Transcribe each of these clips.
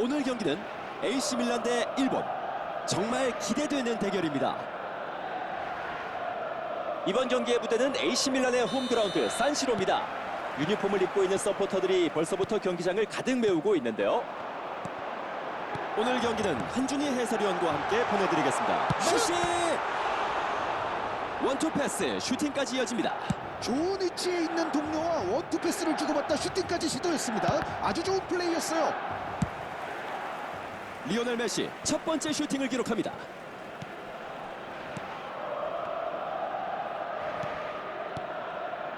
오늘 경기는 AC 밀란 대 일본. 정말 기대되는 대결입니다. 이번 경기의 무대는 AC 밀란의 홈그라운드 산시로입니다. 유니폼을 입고 있는 서포터들이 벌써부터 경기장을 가득 메우고 있는데요. 오늘 경기는 한준희 해설위원과 함께 보내드리겠습니다. 슛이 원투 패스 슈팅까지 이어집니다. 좋은 위치에 있는 동료와 원투 패스를 주고받다 슈팅까지 시도했습니다. 아주 좋은 플레이였어요. 리오넬 메시 첫 번째 슈팅을 기록합니다.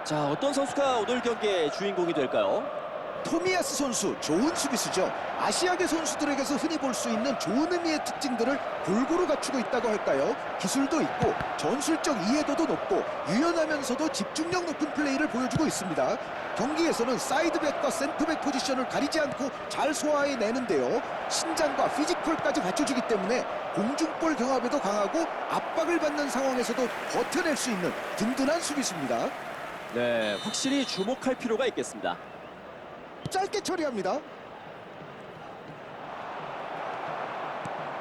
자, 어떤 선수가 오늘 경기의 주인공이 될까요? 토미야스 선수 좋은 수비수죠. 아시아계 선수들에게서 흔히 볼 수 있는 좋은 의미의 특징들을 골고루 갖추고 있다고 할까요? 기술도 있고 전술적 이해도도 높고 유연하면서도 집중력 높은 플레이를 보여주고 있습니다. 경기에서는 사이드백과 센터백 포지션을 가리지 않고 잘 소화해내는데요. 신장과 피지컬까지 갖춰주기 때문에 공중볼 경합에도 강하고 압박을 받는 상황에서도 버텨낼 수 있는 든든한 수비수입니다. 네, 확실히 주목할 필요가 있겠습니다. 짧게 처리합니다.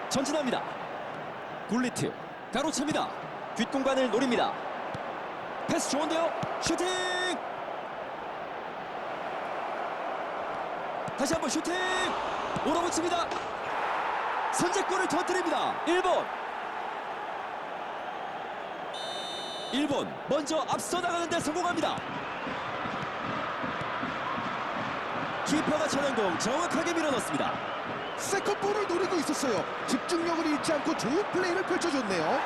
전진합니다. 굴리트 가로챕니다. 뒷공간을 노립니다. 패스 좋은데요. 슈팅! 다시 한번 슈팅! 몰아붙입니다. 선제골을 터뜨립니다. 일본. 일본 먼저 앞서 나가는데 성공합니다. 키퍼가 차는 공 정확하게 밀어넣습니다. 세컨볼을 노리고 있었어요. 집중력을 잃지 않고 좋은 플레이를 펼쳐줬네요.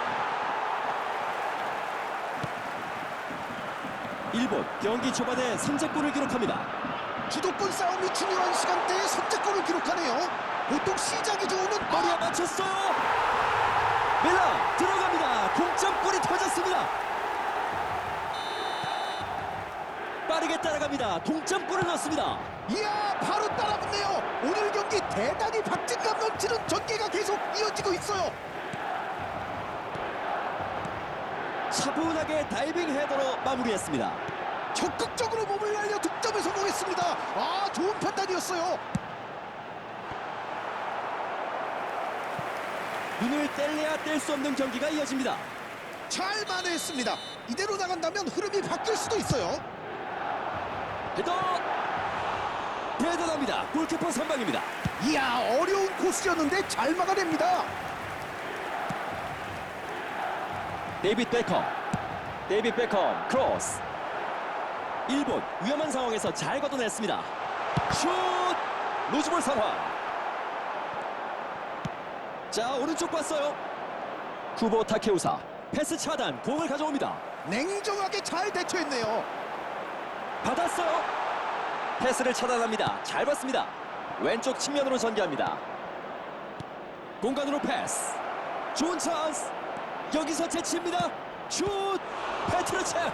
일본 경기 초반에 선제골을 기록합니다. 주도권 싸움이 중요한 시간대에 선제골을 기록하네요. 보통 시작이 좋으면 머리에 맞췄어요. 밀라 들어갑니다. 동점골이 터졌습니다. 따라갑니다. 동점골을 넣습니다. 이야 바로 따라붙네요. 오늘 경기 대단히 박진감 넘치는 전개가 계속 이어지고 있어요. 차분하게 다이빙 헤더로 마무리했습니다. 적극적으로 몸을 날려 득점에 성공했습니다. 아 좋은 판단이었어요. 눈을 뗄래야 뗄 수 없는 경기가 이어집니다. 잘 만회했습니다. 이대로 나간다면 흐름이 바뀔 수도 있어요. 헤더! 대단합니다. 골키퍼 선방입니다. 이야 어려운 코스였는데 잘 막아냅니다. 데이빗 베컴. 데이빗 베컴 크로스. 일본 위험한 상황에서 잘 걷어냈습니다. 슛! 루즈볼 상황. 자 오른쪽 봤어요. 후보 타케우사. 패스 차단 공을 가져옵니다. 냉정하게 잘 대처했네요. 받았어요. 패스를 차단합니다. 잘 봤습니다. 왼쪽 측면으로 전개합니다. 공간으로 패스. 좋은 찬스. 여기서 제치입니다. 슛! 페트르체크.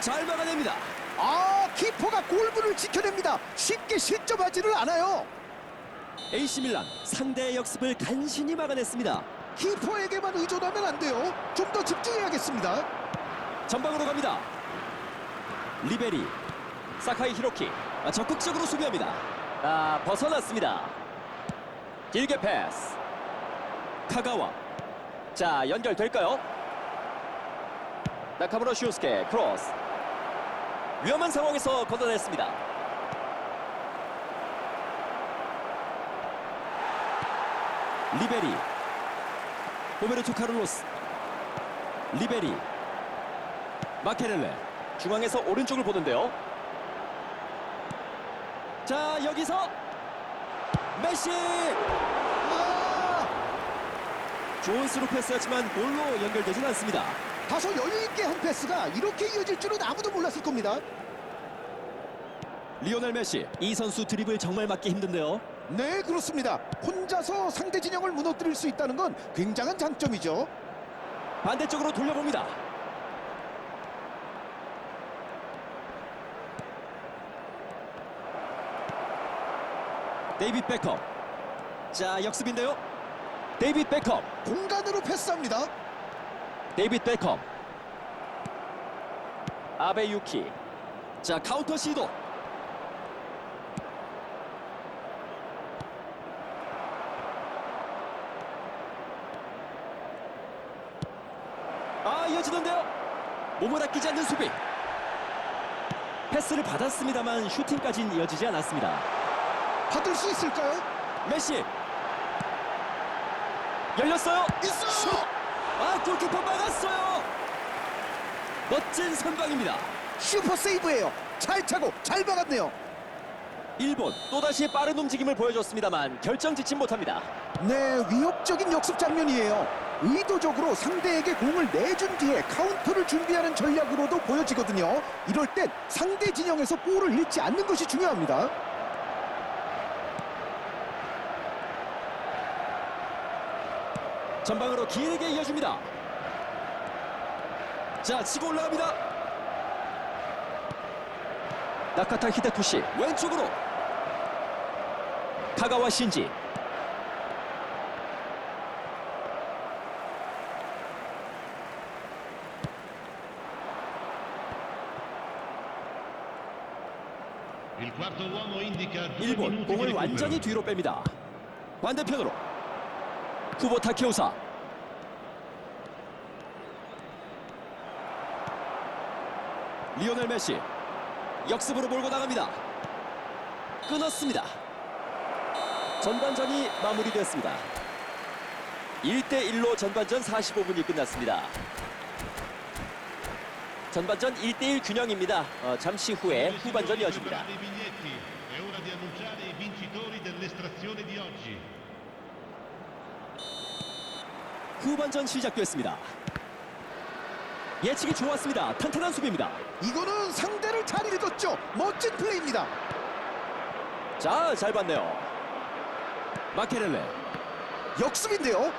잘 막아냅니다. 아 키퍼가 골문을 지켜냅니다. 쉽게 실점하지를 않아요. AC 밀란 상대의 역습을 간신히 막아냈습니다. 키퍼에게만 의존하면 안 돼요. 좀 더 집중해야겠습니다. 전방으로 갑니다 리베리 사카이 히로키 아, 적극적으로 수비합니다. 아 벗어났습니다. 길게 패스. 카가와. 자 연결될까요? 나카무라 슈스케 크로스. 위험한 상황에서 걷어냈습니다. 리베리. 호베르토 카를로스. 리베리. 마케렐레 중앙에서 오른쪽을 보는데요 자 여기서 메시 아, 좋은 스루 패스였지만 골로 연결되진 않습니다 다소 여유 있게 한 패스가 이렇게 이어질 줄은 아무도 몰랐을 겁니다. 리오넬 메시 이 선수 드립을 정말 맞기 힘든데요 네, 그렇습니다. 혼자서 상대 진영을 무너뜨릴 수 있다는 건 굉장한 장점이죠. 반대쪽으로 돌려봅니다 데이빗 백업 자, 역습인데요. 데이빗 백업 공간으로 패스합니다. 데이빗 백업 아베유키. 자, 카운터 시도. 아, 이어지던데요 몸을 아끼지 않는 수비. 패스를 받았습니다만 슈팅까지는 이어지지 않았습니다. 받을 수 있을까요? 메시 열렸어요. 있어요. 아 골키퍼 막았어요. 멋진 선방입니다. 슈퍼 세이브예요. 잘 차고 잘 막았네요. 일본 또다시 빠른 움직임을 보여줬습니다만 결정 짓지 못합니다. 네, 위협적인 역습 장면이에요. 의도적으로 상대에게 공을 내준 뒤에 카운터를 준비하는 전략으로도 보여지거든요. 이럴 땐 상대 진영에서 볼을 잃지 않는 것이 중요합니다. 전방으로 길게 이어줍니다. 자, 치고 올라갑니다. 나카타 히데토시 왼쪽으로 카가와 신지 일본 공을. 완전히 뒤로 뺍니다. 반대편으로 후보 타케우사 리오넬 메시 역습으로 몰고 나갑니다. 끊었습니다. 전반전이 마무리됐습니다. 1대1로 전반전 45분이 끝났습니다. 전반전 1대1 균형입니다. 어, 잠시 후에 후반전 이어집니다. 후반전 시작됐습니다. 예측이 좋았습니다. 탄탄한 수비입니다. 이거는 상대를 잘 읽었죠. 멋진 플레이입니다. 자, 잘 봤네요. 마케렐레, 역습인데요.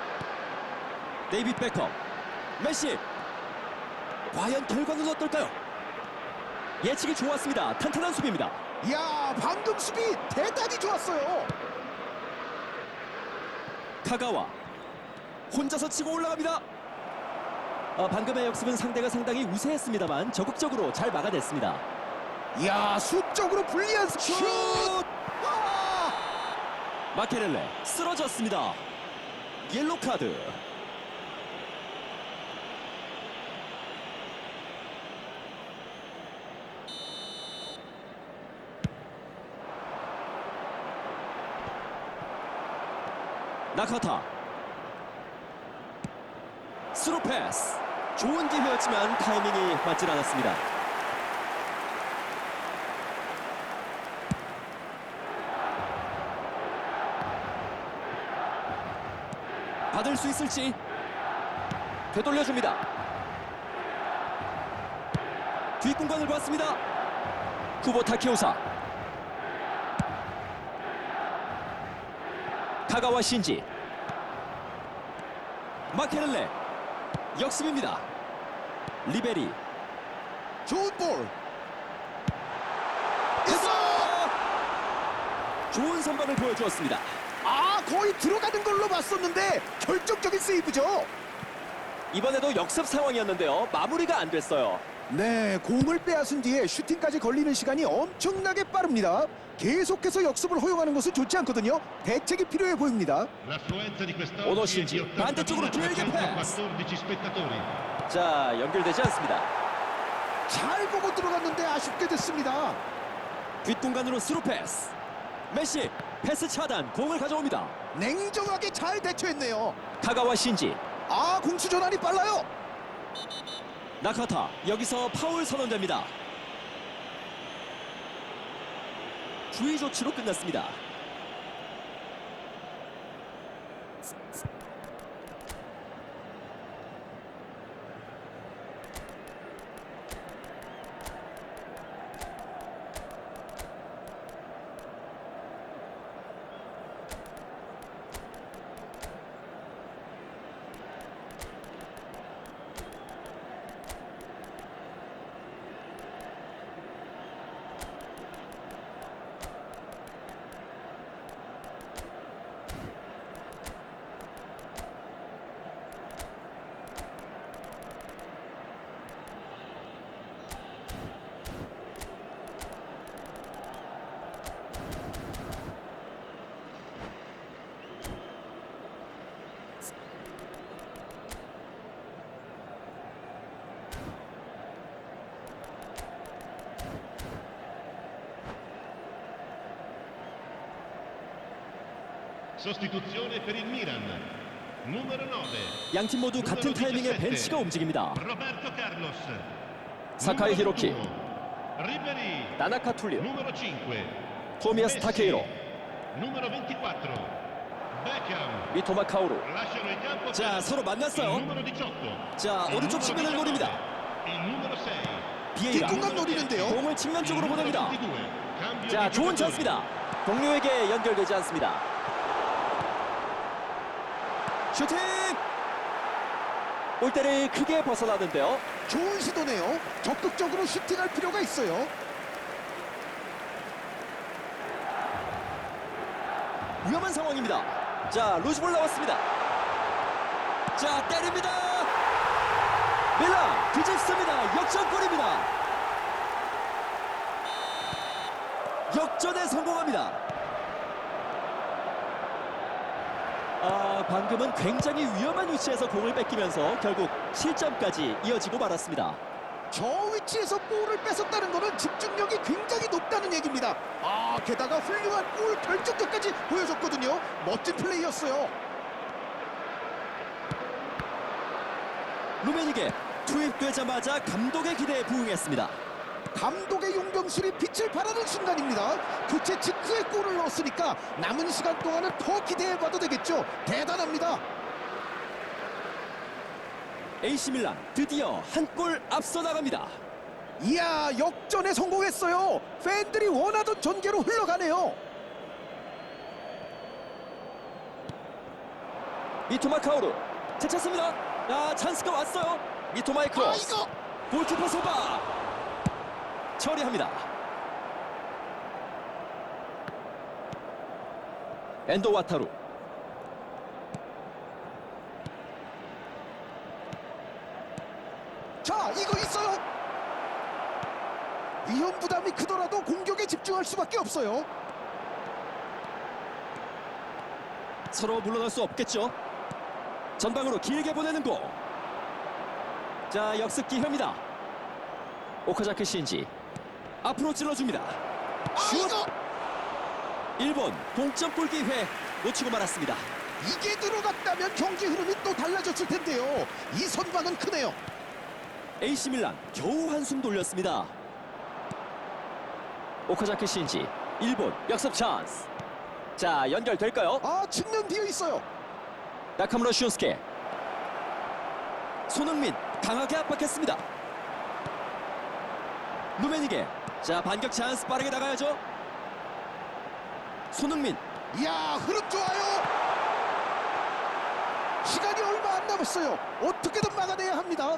데이빗 베컴, 메시. 과연 결과는 어떨까요? 예측이 좋았습니다. 탄탄한 수비입니다. 이야, 방금 수비 대단히 좋았어요. 카가와 혼자서 치고 올라갑니다. 아, 방금의 역습은 상대가 상당히 우세했습니다만 적극적으로 잘 막아냈습니다. 이야, 수적으로 불리한 슛. 슛! 아! 마케렐레 쓰러졌습니다. 옐로 카드. 나카타. 스루 패스. 좋은 기회였지만 타이밍이 맞질 않았습니다. 받을 수 있을지 되돌려줍니다. 뒷공간을 봤습니다. 쿠보 타케오사 카가와 신지 마케렐레 역습입니다. 리베리 좋은 볼. 됐어! 좋은 선방을 보여주었습니다. 아, 거의 들어가는 걸로 봤었는데 결정적인 세이브죠. 이번에도 역습 상황이었는데요. 마무리가 안 됐어요. 네, 공을 빼앗은 뒤에 슈팅까지 걸리는 시간이 엄청나게 빠릅니다. 계속해서 역습을 허용하는 것은 좋지 않거든요. 대책이 필요해 보입니다. Di 반대쪽으로 길게 패스. 80.14 spettatori. 자, 연결되지 않습니다. 잘 보고 들어갔는데 아쉽게 됐습니다. 뒷공간으로 스루 패스. 메시 패스 차단 공을 가져옵니다. 냉정하게 잘 대처했네요. 카가와 신지 아, 공수 전환이 빨라요. 나카타 여기서 파울 선언됩니다. 주의 조치로 끝났습니다. Sostituzione per il Milan. Numero 9. 양팀 모두 같은 타이밍에 벤치가 움직입니다. Roberto Carlos. 사카이 히로키, 21. Ribery. 나나카 툴리오, Numero 5. 토미아스. 타케이로, Numero 24. Beckham. 미토마 카오루. 자, 서로 만났어요. numero 18. 자, 오른쪽 측면을 19. 노립니다. Il numero 6. 비에이라. 뒷공간 노리는데요. 공을 측면 쪽으로 보냅니다. 22. Cambio 자, 좋은. 찬스입니다. 동료에게 연결되지 않습니다. 슈팅! 골대를 크게 벗어나는데요. 좋은 시도네요. 적극적으로 슈팅할 필요가 있어요. 위험한 상황입니다. 자, 루즈볼 나왔습니다. 자, 때립니다. 밀라 뒤집습니다. 역전골입니다. 역전에 성공합니다. 아, 방금은 굉장히 위험한 위치에서 공을 뺏기면서 결국 실점까지 이어지고 말았습니다. 저 위치에서 볼을 뺏었다는 것은 집중력이 굉장히 높다는 얘기입니다. 아, 게다가 훌륭한 골 결정력까지 보여줬거든요. 멋진 플레이였어요. 루메니게 투입되자마자 감독의 기대에 부응했습니다. 감독의 용병술이 빛을 발하는 순간입니다. 교체 직후에 골을 넣었으니까 남은 시간 동안은 더 기대해봐도 되겠죠. 대단합니다. AC 밀란 드디어 한 골 앞서 나갑니다. 이야, 역전에 성공했어요. 팬들이 원하던 전개로 흘러가네요. 미토마 카오루 제쳤습니다. 아 찬스가 왔어요. 미토마의 아, 크로스. 이거 골키퍼 소바 처리합니다. 엔도 와타루 자, 이거 있어요. 위험 부담이 크더라도 공격에 집중할 수밖에 없어요. 서로 물러날 수 없겠죠. 전방으로 길게 보내는 공. 자 역습 기회입니다. 오카자키 신지 앞으로 찔러줍니다. 아, 슛! 이거 일본 동점골 기회 놓치고 말았습니다. 이게 들어갔다면 경기 흐름이 또 달라졌을 텐데요. 이 선방은 크네요. AC 밀란 겨우 한숨 돌렸습니다. 오카자키 신지 일본 역습 찬스. 자 연결될까요? 아, 측면 비어 있어요. 나카무라 슌스케 손흥민 강하게 압박했습니다. 루메니게 자 반격 찬스 빠르게 나가야죠. 손흥민 이야, 흐름 좋아요. 시간이 얼마 안 남았어요. 어떻게든 막아내야 합니다.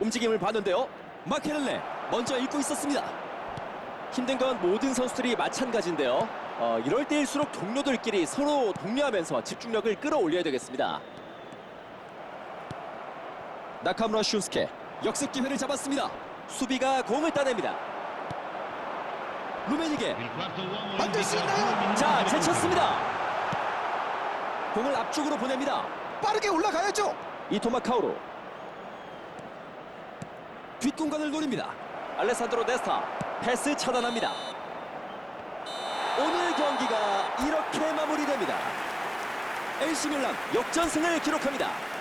움직임을 봤는데요. 마케렐레 먼저 읽고 있었습니다. 힘든 건 모든 선수들이 마찬가지인데요. 어, 이럴 때일수록 동료들끼리 서로 독려하면서 집중력을 끌어올려야 되겠습니다. 나카무라 슌스케 역습 기회를 잡았습니다. 수비가 공을 따냅니다. uomo 만들 수 있나요? 자 제쳤습니다. 공을 앞쪽으로 보냅니다. 빠르게 올라가야죠. 이토마 카오로 뒷공간을 노립니다 알레산드로 네스타 패스 차단합니다 오늘 경기가 이렇게 마무리됩니다 AC 밀란 역전승을 기록합니다